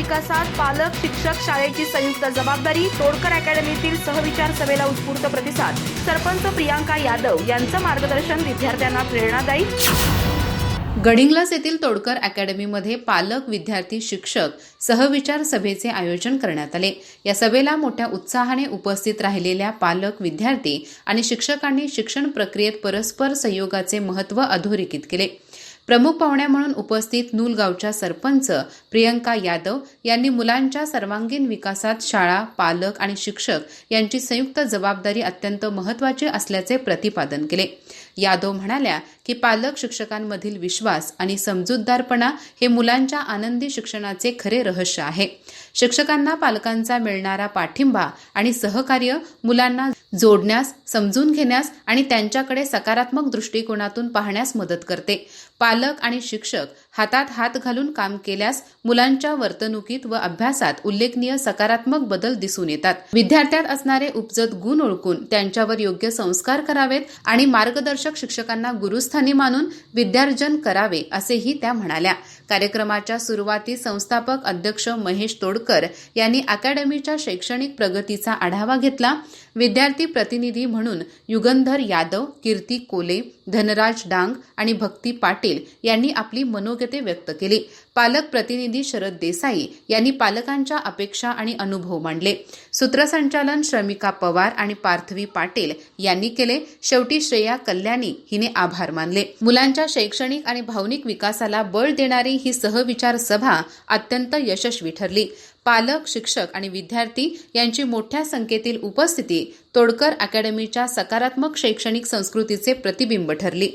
विकासात पालक शिक्षक शाळेची संयुक्त जबाबदारी तोडकर अकॅडमीतील सहविचार सभेला उत्स्फूर्त प्रतिसाद. सरपंच प्रियांका यादव यांचं मार्गदर्शन विद्यार्थ्यांना प्रेरणादायी. गडिंग्लास येथील तोडकर अकॅडमीमध्ये पालक विद्यार्थी शिक्षक सहविचार सभेचे आयोजन करण्यात आले. या सभेला मोठ्या उत्साहाने उपस्थित राहिलेल्या पालक विद्यार्थी आणि शिक्षकांनी शिक्षण प्रक्रियेत परस्पर सहयोगाचे महत्त्व अधोरेखित केले. प्रमुख पाहुण्या म्हणून उपस्थित नूलगावच्या सरपंच प्रियंका यादव यांनी मुलांच्या सर्वांगीण विकासात शाळा पालक आणि शिक्षक यांची संयुक्त जबाबदारी अत्यंत महत्वाची असल्याचे प्रतिपादन केले. यादव म्हणाल्या की पालक शिक्षकांमधील विश्वास आणि समजूतदारपणा हे मुलांच्या आनंदी शिक्षणाचे खरे रहस्य आहे. शिक्षकांना पालकांचा मिळणारा पाठिंबा आणि सहकार्य मुलांना जोडण्यास समजून घेण्यास आणि त्यांच्याकडे सकारात्मक दृष्टिकोनातून पाहण्यास मदत करते. पालक पालक आणि शिक्षक हातात हात घालून काम केल्यास मुलांच्या वर्तणुकीत व अभ्यासात उल्लेखनीय सकारात्मक बदल दिसून येतात. विद्यार्थ्यात असणारे उपजत गुण ओळखून त्यांच्यावर योग्य संस्कार करावेत आणि मार्गदर्शक शिक्षकांना गुरुस्थानी मानून विद्यार्जन करावे असेही त्या म्हणाल्या. कार्यक्रमाच्या सुरुवाती संस्थापक अध्यक्ष महेश तोडकर यांनी अकॅडमीच्या शैक्षणिक प्रगतीचा आढावा घेतला. विद्यार्थी प्रतिनिधी म्हणून युगंधर यादव कीर्ती कोले धनराज डांग आणि भक्ती पाटील यांनी आपली उत्सुकते व्यक्त केली. पालक प्रतिनिधी शरद देसाई यांनी पालकांच्या अपेक्षा आणि अनुभव मांडले. सूत्रसंचालन श्रमिका पवार आणि पार्थवी पाटील यांनी केले. शेवटी श्रेया कल्याणी हिने आभार मानले. मुलांच्या शैक्षणिक आणि भावनिक विकासाला बळ देणारी ही सहविचार सभा अत्यंत यशस्वी ठरली. पालक शिक्षक आणि विद्यार्थी यांची मोठ्या संख्येतील उपस्थिती तोडकर अकॅडमीच्या सकारात्मक शैक्षणिक संस्कृतीचे प्रतिबिंब ठरली.